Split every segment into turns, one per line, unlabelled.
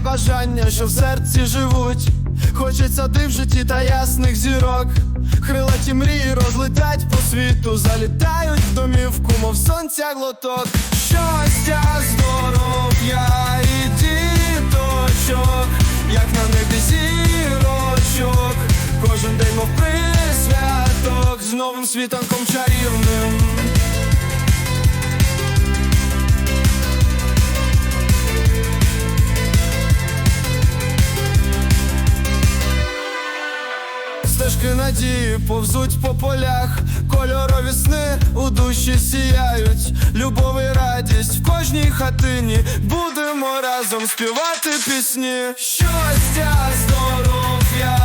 бажання, що в серці живуть. Хочеться див житті та ясних зірок. Крилаті мрії розлетять по світу, залітають в домівку, мов сонця глоток. Щастя, здоров'я і діточок, як на небі зірочок, кожен день мов присвяток з новим світанком чарівним. Стежки надії повзуть по полях, кольорові сни у душі сіяють, любов і радість в кожній хатині. Будемо разом співати пісні. Щастя, здоров'я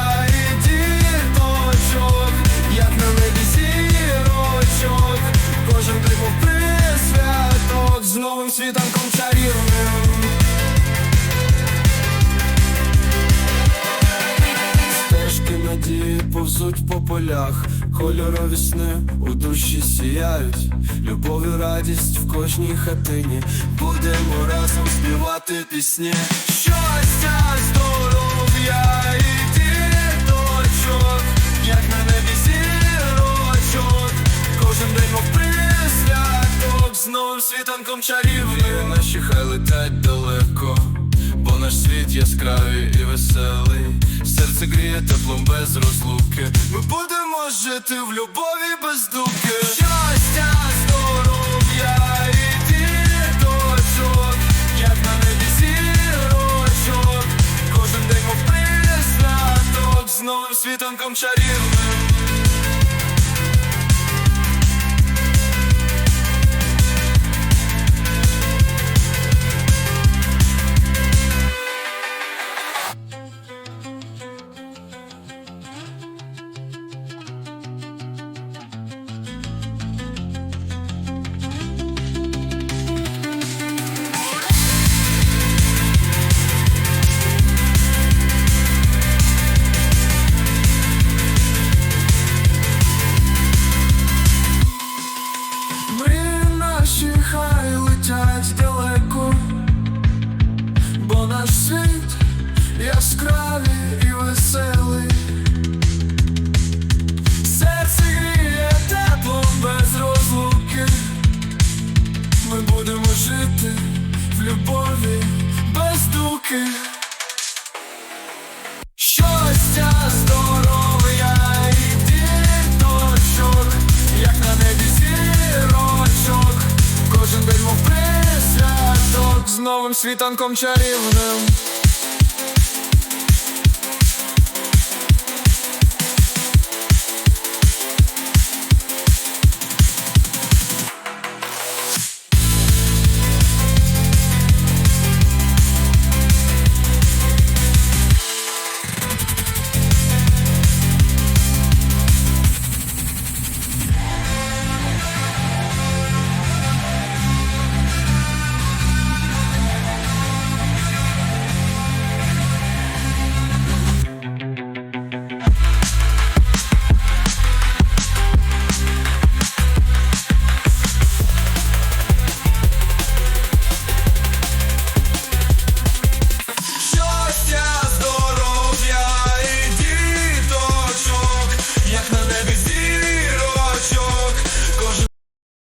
кожен тримав присвяток. З новим світанком повзуть по полях, кольорові сни у душі сіяють, любов і радість в кожній хатині. Будемо разом співати пісні. Щастя, здоров'я і діточок, як на небі зірочок, кожен день мов присвяток з новим світанком чарівним. Наші хай летять далеко. Бо наш світ яскравий і веселий, гріє теплом без розлуки. Ми будемо жити в любові без думки. Щастя, здоров'я і діточок, як на небі зірочок, кожен день мов присвяток з новим світанком чарівним. Світанком чарівним.